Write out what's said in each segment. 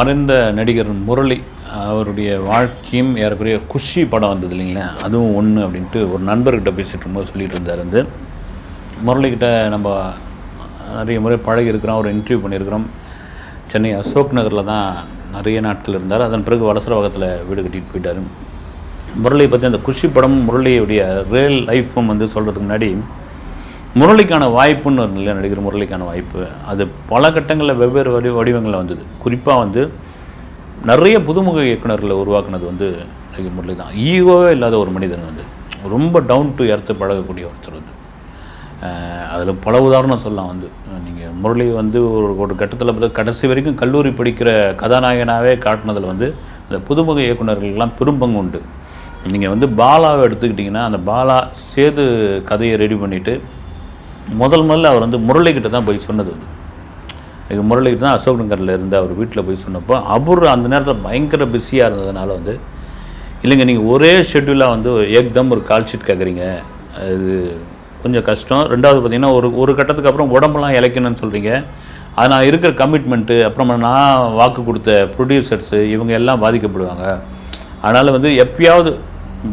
மறைந்த நடிகர் முரளி அவருடைய வாழ்க்கையும் ஏறக்குறைய குஷி படம் வந்தது இல்லைங்களா? அதுவும் ஒன்று அப்படின்ட்டு ஒரு நண்பர்கிட்ட பேசிட்டு இருக்கும்போது சொல்லிட்டு இருந்தார் வந்து. முரளிக்கிட்ட நம்ம நிறைய முறை பழகி இருக்கிறோம் ஒரு இன்டர்வியூ பண்ணியிருக்கிறோம். சென்னை அசோக் நகரில் தான் நிறைய நாட்கள் இருந்தார். அதன் பிறகு வலசரவாகத்தில் வீடு கட்டிட்டு போயிட்டார். முரளியை பற்றி அந்த குஷி படம் முரளியுடைய ரியல் லைஃப்பும் வந்து சொல்கிறதுக்கு முன்னாடி முரளிக்கான வாய்ப்புன்னு ஒரு நிலை நடிகர் முரளிக்கான வாய்ப்பு. அது பல கட்டங்களில் வெவ்வேறு வடி வடிவங்களில் வந்தது. குறிப்பாக வந்து நிறைய புதுமுக இயக்குனர்களை உருவாக்குனது வந்து நடிகர் முரளி தான். ஈகோவே இல்லாத ஒரு மனிதன் வந்து. ரொம்ப டவுன் டு எர்த்து பழகக்கூடிய ஒருத்தர் வந்து. அதில் பல உதாரணம் சொல்லலாம் வந்து. நீங்கள் முரளி வந்து ஒரு ஒரு கட்டத்தில் கடைசி வரைக்கும் கல்லூரி படிக்கிற கதாநாயகனாகவே காட்டினதில் வந்து அந்த புதுமுக இயக்குனர்களுக்கெல்லாம் பெரும்பங்கு உண்டு. நீங்கள் வந்து பாலாவை எடுத்துக்கிட்டிங்கன்னா அந்த பாலா சேது கதையை ரெடி பண்ணிவிட்டு முதல் முதல்ல அவர் வந்து முரளிக்கிட்ட தான் போய் சொன்னது வந்து இது முரளிக்கிட்ட தான் அசோக் நகரில் இருந்து அவர் வீட்டில் போய் சொன்னப்போ அவர் அந்த நேரத்தில் பயங்கர பிஸியாக இருந்ததுனால வந்து இல்லைங்க நீங்கள் ஒரே ஷெட்யூலாக வந்து ஏக்தம் ஒரு கால் ஷீட் கேட்குறீங்க அது கொஞ்சம் கஷ்டம். ரெண்டாவது பார்த்தீங்கன்னா ஒரு ஒரு கட்டத்துக்கு அப்புறம் உடம்பெல்லாம் இழைக்கணும்னு சொல்கிறீங்க அது நான் இருக்கிற கமிட்மெண்ட்டு அப்புறமா நான் வாக்கு கொடுத்த ப்ரொடியூசர்ஸு இவங்க எல்லாம் பாதிக்கப்படுவாங்க. அதனால் வந்து எப்பயாவது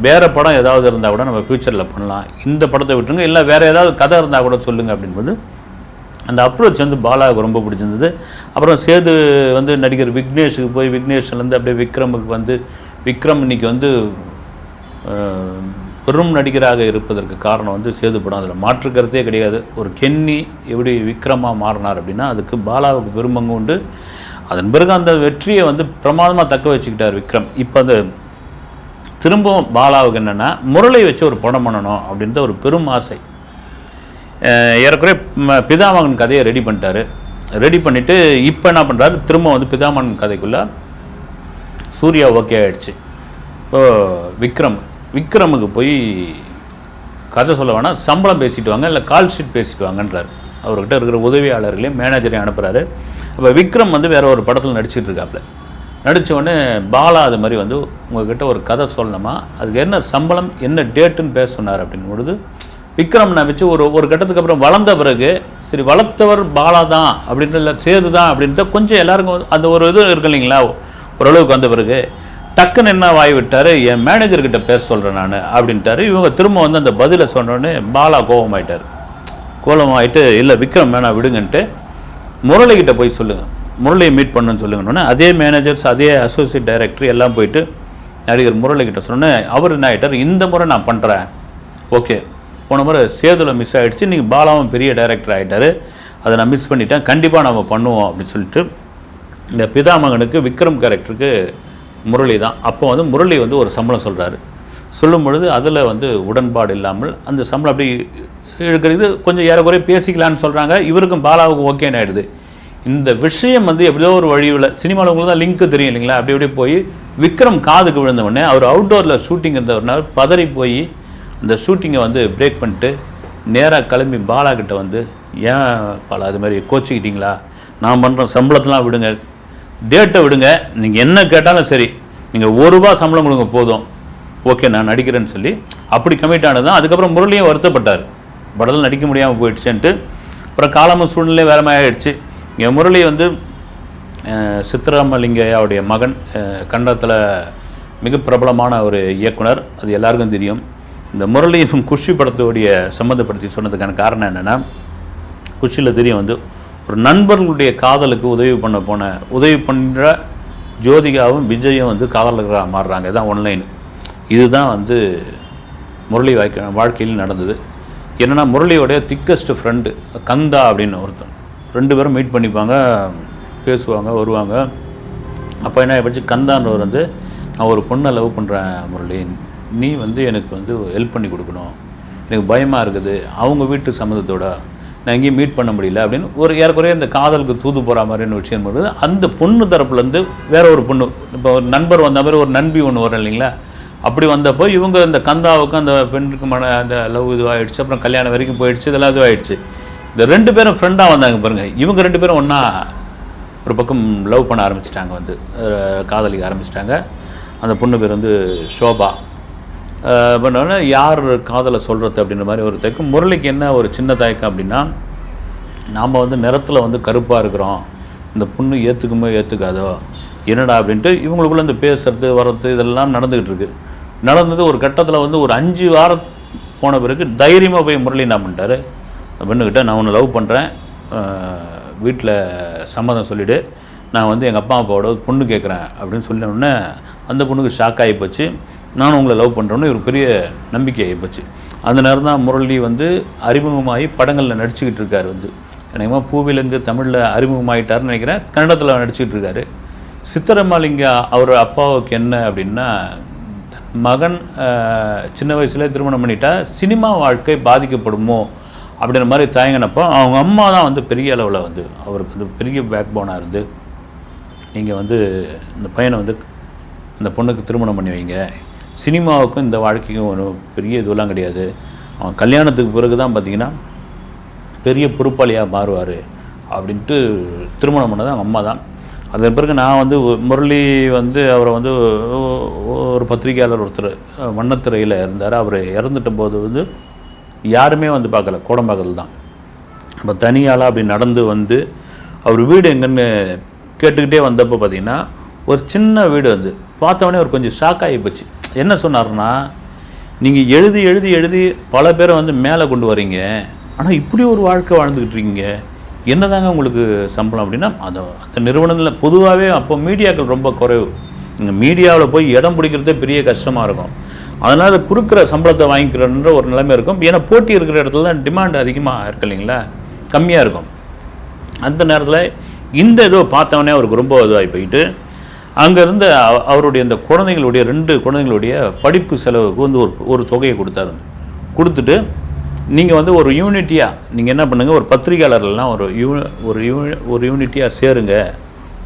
வேறு படம் ஏதாவது இருந்தால் கூட நம்ம ஃப்யூச்சரில் பண்ணலாம். இந்த படத்தை விட்டுருங்க. இல்லை வேறு ஏதாவது கதை இருந்தால் கூட சொல்லுங்கள் அப்படின்போது அந்த அப்ரோச் வந்து பாலாவுக்கு ரொம்ப பிடிச்சிருந்தது. அப்புறம் சேது வந்து நடிகர் விக்னேஷுக்கு போய் விக்னேஷ்லேருந்து அப்படியே விக்ரமுக்கு வந்து விக்ரம் இன்னைக்கு வந்து பெரும் நடிகராக இருப்பதற்கு காரணம் வந்து சேது படம். அதில் மாற்று கருத்தே கிடையாது. ஒரு கென்னி எப்படி விக்ரமாக மாறினார் அப்படின்னா அதுக்கு பாலாவுக்கு பெரும்பங்கு உண்டு. அதன் பிறகு அந்த வெற்றியை வந்து பிரமாதமாக தக்க வச்சுக்கிட்டார் விக்ரம். இப்போ அந்த திரும்பவும் பாலாவுக்கு என்னென்னா முரளை வச்சு ஒரு படம் பண்ணணும் அப்படின்ற ஒரு பெரும் ஆசை. ஏறக்குறைய பிதாமகன் கதையை ரெடி பண்ணிட்டாரு. ரெடி பண்ணிவிட்டு இப்போ என்ன பண்ணுறாரு திரும்ப வந்து பிதாமகன் கதைக்குள்ளே சூர்யா ஓகே ஆகிடுச்சு இப்போ விக்ரம் விக்ரமுக்கு போய் கதை சொல்ல வேணாம் சம்பளம் பேசிட்டு வாங்க இல்லை கால் ஷீட் பேசிட்டு வாங்கன்றார். அவர்கிட்ட இருக்கிற உதவியாளர்களையும் மேனேஜரையும் அனுப்புகிறாரு அப்போ விக்ரம் வந்து வேற ஒரு படத்தில் நடிச்சிட்டு இருக்காப்புல நடித்தவொடனே பாலா அது மாதிரி வந்து உங்ககிட்ட ஒரு கதை சொல்லணுமா? அதுக்கு என்ன சம்பளம் என்ன டேட்டுன்னு பேச சொன்னார் அப்படின்னு பொழுது விக்ரம் நான் வச்சு ஒரு ஒரு கட்டத்துக்கு அப்புறம் வளர்ந்த பிறகு சரி வளர்த்தவர் பாலா தான் அப்படின்ற இல்லை சேது தான் அப்படின்ட்டு கொஞ்சம் எல்லாருக்கும் அந்த ஒரு இது இருக்கு இல்லைங்களா? ஓரளவுக்கு வந்த பிறகு டக்குன்னு என்ன வாய் விட்டார் என் மேனேஜர்கிட்ட பேச சொல்கிறேன் நான் அப்படின்ட்டாரு. இவங்க திரும்ப வந்து அந்த பதிலை சொன்னோடனே பாலா கோபமாயிட்டார். கோபமாயிட்டு இல்லை விக்ரம் வேணாம் விடுங்கன்ட்டு முரளிகிட்ட போய் சொல்லுங்கள் முரளியை மீட் பண்ணுன்னு சொல்லுங்கன்னு அதே மேனேஜர்ஸ் அதே அசோசியேட் டைரக்டர் எல்லாம் போயிட்டு நடிகர் முரளிகிட்ட சொன்னேன் அவர் என்ன ஆகிட்டார் இந்த முறை நான் பண்ணுறேன் ஓகே போன முறை சேதுல மிஸ் ஆகிடுச்சு நீங்கள் பாலாவும் பெரிய டைரக்டர் ஆகிட்டார் அதை நான் மிஸ் பண்ணிட்டேன். கண்டிப்பாக நம்ம பண்ணுவோம் அப்படின்னு சொல்லிட்டு இந்த பிதாமகனுக்கு விக்ரம் கேரக்டருக்கு முரளி தான். அப்போ வந்து முரளி வந்து ஒரு சம்பளம் சொல்கிறாரு சொல்லும் பொழுது அதில் வந்து உடன்பாடு இல்லாமல் அந்த சம்பளம் அப்படி இருக்கிறது கொஞ்சம் ஏறக்குறைய பேசிக்கலான்னு சொல்கிறாங்க இவருக்கும் பாலாவுக்கும் ஓகேன்னு ஆகிடுது இந்த விஷயம் வந்து எப்படியோ ஒரு வழியில் சினிமாவில் உங்களுக்கு தான் லிங்க் தெரியும் இல்லைங்களா? அப்படி அப்படியே போய் விக்ரம் காதுக்கு விழுந்த உடனே அவர் அவுட்டோரில் ஷூட்டிங் இருந்தவர்னால பதறி போய் அந்த ஷூட்டிங்கை வந்து பிரேக் பண்ணிட்டு நேராக கிளம்பி பாலா கிட்ட வந்து ஏன் பாலா அது மாதிரி கோச்சிக்கிட்டீங்களா? நான் பண்ணுற சம்பளத்தெலாம் விடுங்க. டேட்டை விடுங்க. நீங்கள் என்ன கேட்டாலும் சரி நீங்கள் ஒரு ரூபா சம்பளம் கொடுங்க போதும். ஓகே நான் நடிக்கிறேன்னு சொல்லி அப்படி கமிட் ஆனது தான் அதுக்கப்புறம் முரளியும் வருத்தப்பட்டார். படத்தில் நடிக்க முடியாமல் போயிடுச்சுன்ட்டு அப்புறம் காலமும் சூழ்நிலை வேற மாதிரி இங்கே முரளி வந்து சித்ராமலிங்கையாவுடைய சித்தராமலிங்கையாவுடைய மகன் கன்னடத்தில் மிக பிரபலமான ஒரு இயக்குனர். அது எல்லாருக்கும் தெரியும். இந்த முரளியும் குஷி படத்தோடைய சம்மந்தப்படுத்தி சொன்னதுக்கான காரணம் என்னென்னா குஷியில் தெரியும் வந்து ஒரு நண்பர்களுடைய காதலுக்கு உதவி பண்ண போன உதவி பண்ணுற ஜோதிகாவும் விஜயும் வந்து காதலர்களாக மாறுறாங்க. இதான் ஒன்லைன் இதுதான் வந்து முரளி வாழ்க்கை வாழ்க்கையில் நடந்தது. என்னென்னா முரளியோடைய திக்கஸ்ட் ஃப்ரெண்டு கந்தா அப்படின்னு ஒருத்தன். ரெண்டு பேரும் மீட் பண்ணிப்பாங்க பேசுவாங்க வருவாங்க. அப்போ என்ன படிச்சு கந்தான்றவர் வந்து நான் ஒரு பொண்ணை லவ் பண்ணுறேன் முரளி. நீ வந்து எனக்கு வந்து ஹெல்ப் பண்ணி கொடுக்கணும். எனக்கு பயமாக இருக்குது. அவங்க வீட்டு சம்மந்தத்தோட நான் எங்கேயும் மீட் பண்ண முடியல அப்படின்னு ஒரு ஏறக்குறைய இந்த காதலுக்கு தூது போகிற மாதிரியான விஷயம் வருது. அந்த பொண்ணு தரப்புலேருந்து வேற ஒரு பொண்ணு இப்போ ஒரு நண்பர் வந்த மாதிரி ஒரு நண்பி ஒன்று வரும் இல்லைங்களா? அப்படி வந்தப்போ இவங்க இந்த கந்தாவுக்கும் அந்த பெண்ணுக்கு மன அந்த லவ் இதுவாகிடுச்சு அப்புறம் கல்யாணம் வரைக்கும் போயிடுச்சு இதெல்லாம் இதுவாகிடுச்சு இந்த ரெண்டு பேரும் ஃப்ரெண்டாக வந்தாங்க பாருங்கள் இவங்க ரெண்டு பேரும் ஒன்றா ஒரு பக்கம் லவ் பண்ண ஆரம்பிச்சிட்டாங்க வந்து. காதலிக்க ஆரம்பிச்சிட்டாங்க. அந்த பொண்ணு பேர் வந்து ஷோபா. பண்ணோடனே யார் காதலை சொல்கிறது அப்படின்ற மாதிரி ஒரு தயக்கம் முரளிக்கு என்ன ஒரு சின்ன தயக்கம் அப்படின்னா நாம் வந்து நிறத்தில் வந்து கருப்பாக இருக்கிறோம். இந்த பொண்ணு ஏற்றுக்குமோ ஏற்றுக்காதோ என்னடா அப்படின்ட்டு இவங்களுக்குள்ள இந்த பேசுறது வர்றது இதெல்லாம் நடந்துக்கிட்டு இருக்கு. நடந்தது ஒரு கட்டத்தில் வந்து ஒரு அஞ்சு வாரம் போன பிறகு தைரியமாக போய் முரளி என்ன பண்ணிட்டாரு? பெண்ணுக்கிட்ட நான் உன்னை லவ் பண்ணுறேன் வீட்டில் சம்மதம் சொல்லிவிடு நான் வந்து எங்கள் அப்பா அப்பாவோட பொண்ணு கேட்குறேன் அப்படின்னு சொன்ன உடனே அந்த பொண்ணுக்கு ஷாக் ஆகி போச்சு. நானும் உங்களை லவ் பண்ணுறோன்னு ஒரு பெரிய நம்பிக்கை ஆகி போச்சு. அந்த நேரம் தான் முரளி வந்து அறிமுகமாகி படங்களில் நடிச்சுக்கிட்டு இருக்கார் வந்து. எனக்குமா பூவிலங்கு தமிழில் அறிமுகமாயிட்டாருன்னு நினைக்கிறேன். கன்னடத்தில் நடிச்சுக்கிட்டு இருக்காரு. சித்தரமாலிங்க அவர் அப்பாவுக்கு என்ன அப்படின்னா மகன் சின்ன வயசுல திருமணம் பண்ணிட்டா சினிமா வாழ்க்கை பாதிக்கப்படுமோ அப்படின்ற மாதிரி தயங்கினப்போ அவங்க அம்மா தான் வந்து பெரிய அளவில் வந்து அவருக்கு வந்து பெரிய பேக் போனாக இருந்து நீங்கள் வந்து இந்த பையனை வந்து இந்த பொண்ணுக்கு திருமணம் பண்ணி வைங்க. சினிமாவுக்கும் இந்த வாழ்க்கைக்கும் ஒரு பெரிய இதுவெல்லாம் கிடையாது. அவன் கல்யாணத்துக்கு பிறகு தான் பார்த்தீங்கன்னா பெரிய பொறுப்பாளியாக மாறுவார் அப்படின்ட்டு திருமணம் பண்ணது அவங்க அம்மா தான். அதன் பிறகு நான் வந்து முரளி வந்து அவரை வந்து ஒரு பத்திரிகையாளர் ஒருத்தர் வண்ணத்துறையில் இருந்தார். அவர் இறந்துட்ட போது வந்து யாருமே வந்து பார்க்கல. கோடம்பாக்கத்தில் தான். அப்போ தனியாளாக அப்படி நடந்து வந்து அவர் வீடு எங்கன்னு கேட்டுக்கிட்டே வந்தப்போ பார்த்தீங்கன்னா ஒரு சின்ன வீடு வந்து பார்த்தவொடனே அவர் கொஞ்சம் ஷாக் ஆகி போச்சு. என்ன சொன்னார்னா நீங்கள் எழுதி எழுதி எழுதி பல பேரை வந்து மேலே கொண்டு வரீங்க. ஆனால் இப்படி ஒரு வாழ்க்கை வாழ்ந்துக்கிட்டு இருக்கீங்க. என்னதாங்க உங்களுக்கு சம்பளம்? அப்படின்னா அதை அந்த நிறுவனத்தில் பொதுவாகவே அப்போ மீடியாக்கள் ரொம்ப குறைவு. இங்கே மீடியாவில் போய் இடம் பிடிக்கிறதே பெரிய கஷ்டமாக இருக்கும். அதனால் கொடுக்குற சம்பளத்தை வாங்கிக்கிறன்ற ஒரு நிலைமை இருக்கும். ஏன்னா போட்டி இருக்கிற இடத்துல தான் டிமாண்ட் அதிகமாக இருக்கு இல்லைங்களா? கம்மியாக இருக்கும். அந்த நேரத்தில் இந்த இதோ பார்த்தவொடனே அவருக்கு ரொம்ப இதுவாகி போயிட்டு அங்கேருந்து அவ- அவருடைய இந்த குழந்தைங்களுடைய ரெண்டு குழந்தைங்களுடைய படிப்பு செலவுக்கு வந்து ஒரு ஒரு தொகையை கொடுத்தாரு. கொடுத்துட்டு நீங்கள் வந்து ஒரு யூனிட்டியாக நீங்கள் என்ன பண்ணுங்கள் ஒரு பத்திரிகையாளர்கள்லாம் ஒரு யூ ஒரு யூ ஒரு யூனிட்டியாக சேருங்க.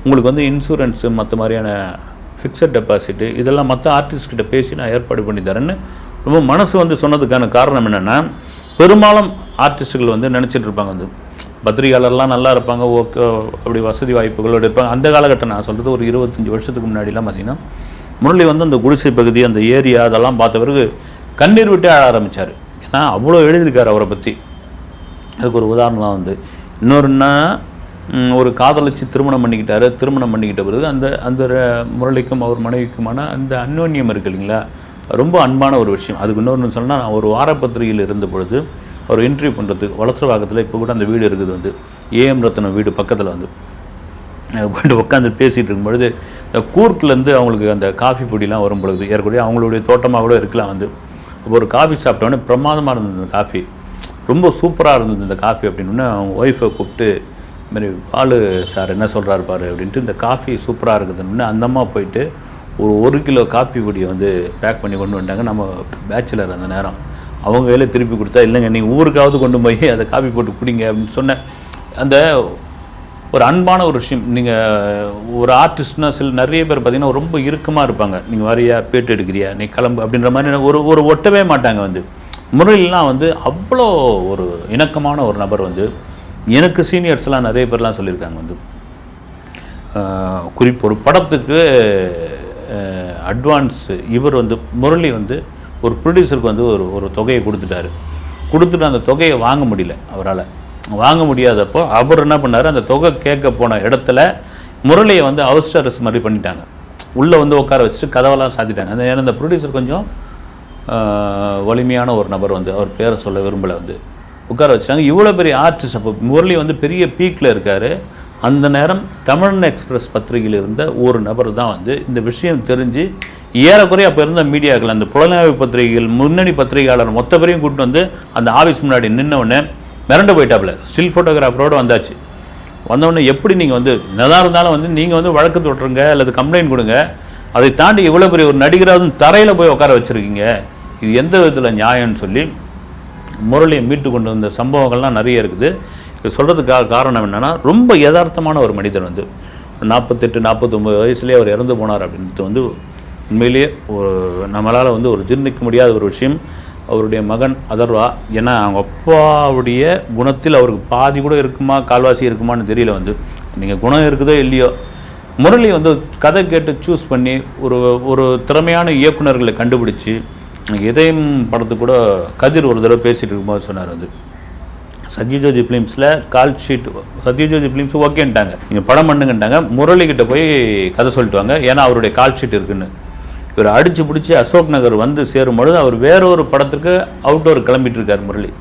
உங்களுக்கு வந்து இன்சூரன்ஸு மற்ற மாதிரியான ஃபிக்ஸட் டெபாசிட்டு இதெல்லாம் மற்ற ஆர்டிஸ்ட்கிட்ட பேசி நான் ஏற்பாடு பண்ணி தரேன்னு ரொம்ப மனசு வந்து சொன்னதுக்கான காரணம் என்னென்னா பெரும்பாலும் ஆர்டிஸ்ட்டுகள் வந்து நினச்சிட்டு இருப்பாங்க வந்து. பத்திரிகையாளர்லாம் நல்லா இருப்பாங்க ஓகே அப்படி வசதி வாய்ப்புகளோடு இருப்பாங்க. அந்த காலகட்டம் நான் சொல்கிறது ஒரு இருபத்தஞ்சி வருஷத்துக்கு முன்னாடிலாம் பார்த்தீங்கன்னா முரளி வந்து அந்த குடிசை பகுதி அந்த ஏரியா அதெல்லாம் பார்த்த பிறகு கண்ணீர் விட்டே ஆட ஆரம்பித்தார் ஏன்னா அவ்வளோ எழுதியிருக்கார் அவரை பற்றி அதுக்கு ஒரு உதாரணம் வந்து இன்னொருன்னா ஒரு காதலிச்சு திருமணம் பண்ணிக்கிட்டாரு. திருமணம் பண்ணிக்கிட்ட பிறகு அந்த அந்த முரளிக்கும் அவர் மனைவிக்குமான அந்த அந்யோன்யம் இருக்கு இல்லைங்களா? ரொம்ப அன்பான ஒரு விஷயம். அதுக்கு இன்னொன்று சொன்னால் நான் ஒரு வாரப்பத்திரிகையில் இருந்த பொழுது அவர் இன்டர்வியூ பண்ணுறதுக்கு வளசரவாக்கத்தில் இப்போ கூட அந்த வீடு இருக்குது வந்து. ஏஎம் ரத்னம் வீடு பக்கத்தில் வந்து. அங்க போயிட்டு உட்காந்து பேசிகிட்டு இருக்கும்பொழுது இந்த கூர்க்லேருந்து அவங்களுக்கு அந்த காஃபி பொடிலாம் வரும் பொழுது ஏற்கனவே அவங்களுடைய தோட்டமாக கூட இருக்கலாம் வந்து. அப்போ ஒரு காஃபி சாப்பிட்டோன்னே பிரமாதமாக இருந்தது அந்த காஃபி. ரொம்ப சூப்பராக இருந்தது இந்த காஃபி அப்படின்னு. அவங்க ஒய்ஃபை கூப்பிட்டு இந்த மாதிரி பாலு சார் என்ன சொல்கிறாரு பாரு அப்படின்ட்டு இந்த காஃபி சூப்பராக இருக்குதுன்னு அந்த அம்மா போயிட்டு ஒரு ஒரு கிலோ காஃபி பொடியை வந்து பேக் பண்ணி கொண்டு வந்துட்டாங்க. நம்ம பேச்சுலர் அந்த நேரம். அவங்க வேலை திருப்பி கொடுத்தா இல்லைங்க நீங்கள் ஊருக்காவது கொண்டு போய் அதை காஃபி போட்டு குடிங்க அப்படின்னு சொன்னேன். அந்த ஒரு அன்பான ஒரு விஷயம். நீங்கள் ஒரு ஆர்டிஸ்ட்னா சில நிறைய பேர் பார்த்தீங்கன்னா ரொம்ப இறுக்கமாக இருப்பாங்க. நீங்கள் வரியா பேட்டு எடுக்கிறியா நீ கிளம்பு அப்படின்ற மாதிரி ஒரு ஒரு ஒட்டவே மாட்டாங்க வந்து. முரளிலாம் வந்து அவ்வளோ ஒரு இணக்கமான ஒரு நபர் வந்து எனக்கு சீனியர்ஸ்லாம் நிறைய பேர்லாம் சொல்லியிருக்காங்க வந்து. குறிப்பு ஒரு படத்துக்கு அட்வான்ஸ் இவர் வந்து முரளி வந்து ஒரு ப்ரொடியூசருக்கு வந்து ஒரு ஒரு தொகையை கொடுத்துட்டாரு. கொடுத்துட்டு அந்த தொகையை வாங்க முடியல அவரால். வாங்க முடியாதப்போ அவர் என்ன பண்ணார் அந்த தொகை கேட்க போன இடத்துல முரளியை வந்து அவஸ்டரஸ் மாதிரி பண்ணிட்டாங்க. உள்ளே வந்து உட்கார வச்சுட்டு கதவெல்லாம் சாத்திட்டாங்க. அந்த ஏன்னா அந்த ப்ரொடியூசர் கொஞ்சம் வலிமையான ஒரு நபர் வந்து அவர் பேரை சொல்ல விரும்பலை வந்து. உட்கார வச்சாங்க இவ்வளோ பெரிய ஆர்டிஸ்ட் அப்போ முரளி வந்து பெரிய பீக்கில் இருக்கார். அந்த நேரம் தமிழன் எக்ஸ்பிரஸ் பத்திரிகையில் இருந்த ஒரு நபர் தான் வந்து இந்த விஷயம் தெரிஞ்சு ஏறக்குறைய அப்போ இருந்த மீடியாக்கள் அந்த புலனாய்வு பத்திரிகைகள் முன்னணி பத்திரிகையாளர் மொத்த பேரையும் கூப்பிட்டு வந்து அந்த ஆஃபீஸ் முன்னாடி நின்னவுடனே மிரண்டு போயிட்டாப்புல. ஸ்டில் ஃபோட்டோகிராஃபரோடு வந்தாச்சு. வந்தவுடனே எப்படி நீங்கள் வந்து என்னதான் இருந்தாலும் வந்து நீங்கள் வந்து வழக்கு தொட்டுருங்க அல்லது கம்ப்ளைண்ட் கொடுங்க. அதை தாண்டி இவ்வளோ பெரிய ஒரு நடிகராவது தரையில் போய் உட்கார வச்சுருக்கீங்க. இது எந்த விதத்தில் நியாயம்னு சொல்லி முரளியை மீட்டு கொண்டு வந்த சம்பவங்கள்லாம் நிறைய இருக்குது. இது சொல்கிறதுக்காக காரணம் என்னென்னா ரொம்ப யதார்த்தமான ஒரு மனிதன் வந்து நாற்பத்தெட்டு நாற்பத்தொம்பது வயசுலேயே அவர் இறந்து போனார் அப்படின்றது வந்து உண்மையிலேயே ஒரு நம்மளால் வந்து ஒரு ஜீர்ணிக்க முடியாத ஒரு விஷயம். அவருடைய மகன் அதர்வா ஏன்னா அவங்க அப்பாவுடைய குணத்தில் அவருக்கு பாதி கூட இருக்குமா கால்வாசி இருக்குமான்னு தெரியல வந்து. நீங்கள் குணம் இருக்குதோ இல்லையோ. முரளி வந்து கதை கேட்டு சூஸ் பண்ணி ஒரு ஒரு திறமையான இயக்குனர்களை கண்டுபிடிச்சி இதயம் படத்துக்கு கூட கதிர் ஒரு தடவை பேசிகிட்டு இருக்கும்போது சொன்னார் வந்து சத்யஜோதி ஃபிலிம்ஸில் கால் ஷீட் சத்யஜோதி ஃபிலிம்ஸ் ஓகேன்ட்டாங்க. நீங்கள் படம் பண்ணுங்கன்ட்டாங்க. முரளிக்கிட்ட போய் கதை சொல்லிட்டு வாங்க ஏன்னா அவருடைய கால் ஷீட் இருக்குன்னு. இவர் அடித்து பிடிச்சி அசோக் நகர் வந்து சேரும் பொழுது அவர் வேற ஒரு படத்துக்கு அவுட்டோர் கிளம்பிட்டு இருக்கார் முரளி.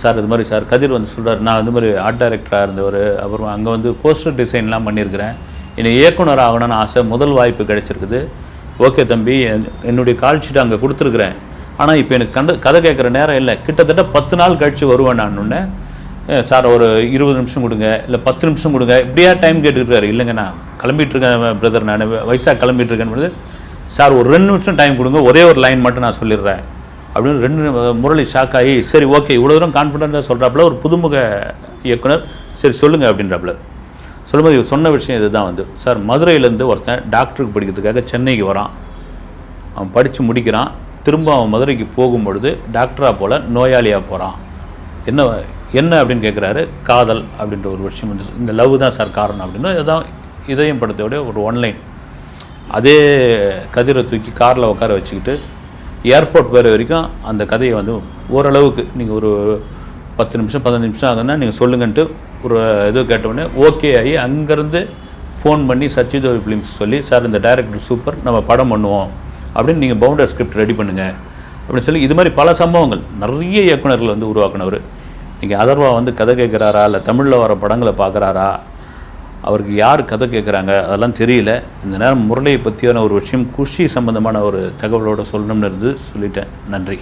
சார் இது மாதிரி சார் கதிர் வந்து சொல்கிறார் நான் இந்த மாதிரி ஆர்ட் டைரக்டராக இருந்தவர் அப்புறம் அங்கே வந்து போஸ்டர் டிசைன்லாம் பண்ணியிருக்கிறேன். என்னை இயக்குனர் ஆகணும்னு ஆசை முதல் வாய்ப்பு கிடைச்சிருக்குது. ஓகே தம்பி என்னுடைய கால் ஷீட் அங்கே கொடுத்துருக்குறேன். ஆனால் இப்போ எனக்கு கண்ட கதை கேட்குற நேரம் இல்லை. கிட்டத்தட்ட பத்து நாள் கழித்து வருவேன் நான் ஒன்று சார் ஒரு இருபது நிமிஷம் கொடுங்க இல்லை பத்து நிமிஷம் கொடுங்க. இப்படியா டைம் கேட்டுருக்காரு இல்லைங்க நான் கிளம்பிட்டு இருக்கேன் பிரதர் நான். வயசாக கிளம்பிட்டுருக்கேன் சார் ஒரு ரெண்டு நிமிஷம் டைம் கொடுங்க. ஒரே ஒரு லைன் மட்டும் நான் சொல்லிடுறேன். அப்படின்னு ரெண்டு முரளி ஷாக் ஆகி சரி ஓகே இவ்வளோ தூரம் கான்ஃபிடென்ட்டாக சொல்கிறாப்புல ஒரு புதுமுக இயக்குனர். சரி சொல்லுங்கள் அப்படின்றாப்புல. சொல்லும்போது இவர் சொன்ன விஷயம் இதுதான் வந்து. சார் மதுரையிலேருந்து ஒருத்தன் டாக்டருக்கு படிக்கிறதுக்காக சென்னைக்கு வரான். அவன் படித்து முடிக்கிறான். திரும்ப அவன் மதுரைக்கு போகும்பொழுது டாக்டராக போல் நோயாளியாக போகிறான் என்ன என்ன அப்படின்னு கேட்குறாரு காதல் அப்படின்ற ஒரு விஷயம் வந்து இந்த லவ் தான் சார் காரணம் அப்படின்னு இதான் இதயம் படத்தோடைய ஒரு ஒன்லைன். அதே கதிரை தூக்கி காரில் உட்கார வச்சுக்கிட்டு ஏர்போர்ட் போகிற வரைக்கும் அந்த கதையை வந்து ஓரளவுக்கு நீங்கள் ஒரு பத்து நிமிஷம் பதினஞ்சு நிமிஷம் ஆகுதுன்னா நீங்கள் சொல்லுங்கன்ட்டு ஒரு இது கேட்டவுடனே ஓகே ஆகி அங்கேருந்து ஃபோன் பண்ணி சச்சிதோ ஃபிலிம்ஸ் சொல்லி சார் இந்த டைரக்டர் சூப்பர் நம்ம படம் பண்ணுவோம். அப்படின்னு நீங்கள் பவுண்டர் ஸ்கிரிப்ட் ரெடி பண்ணுங்கள் அப்படின்னு சொல்லி இது மாதிரி பல சம்பவங்கள் நிறைய இயக்குனர்கள் வந்து உருவாக்குனவர். நீங்கள் அதர்வா வந்து கதை கேட்குறாரா இல்லை தமிழில் வர படங்களை பார்க்குறாரா அவருக்கு யார் கதை கேட்குறாங்க அதெல்லாம் தெரியல. இந்த நேரம் முரளியை பற்றியான ஒரு விஷயம் குஷி சம்பந்தமான ஒரு தகவலோடு சொல்லணும்னு இருந்து சொல்லிட்டேன். நன்றி.